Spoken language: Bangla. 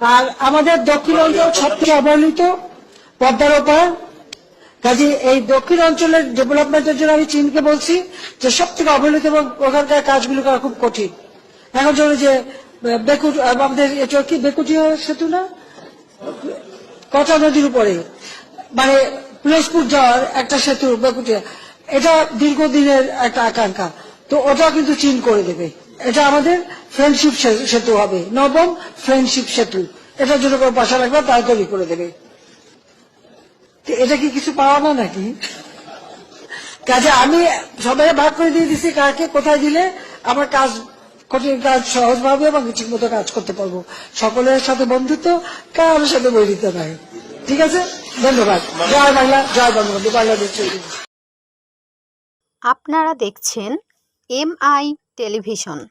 আর আমাদের দক্ষিণ অঞ্চল সবথেকে অবহেলিত পদ্মার ওপার। কাজে এই দক্ষিণ অঞ্চলের ডেভেলপমেন্টের জন্য আমি চীনকে বলছি যে সব থেকে অবহেলিত এবং ওখানকার কাজগুলো করা খুব কঠিন। এখন জন্য যে বেকুট আমাদের এটা কি, বেকুটিয়া সেতু না? কটা নদীর উপরে। মানে পিরোজপুর যাওয়ার একটা সেতু বেকুটিয়া। এটা দীর্ঘদিনের একটা আকাঙ্ক্ষা। তো ওটা কিন্তু চীন করে দেবে। এটা আমাদের ফ্রেন্ডশিপ সেতু হবে। নবম ফ্রেন্ডশিপ সেতু। এটা জন্য কোনো পয়সা লাগবে তাই তৈরি করে দেবে। এটা কি কিছু পাওয়া না নাকি? কাজে আমি সবাই ভাগ করে দিয়ে দিছি, কাকে কোথায় দিলে আমার কাজ কঠিন কাজ সহজভাবে এবং ঠিক মতো কাজ করতে পারব। সকলের সাথে বন্ধুত্ব, কারোর সাথে বই দিতে নাই। ঠিক আছে? ধন্যবাদ। জয় বাংলা, জয় বঙ্গবন্ধু বাংলাদেশ। আপনারা দেখছেন এম আই টেলিভিশন।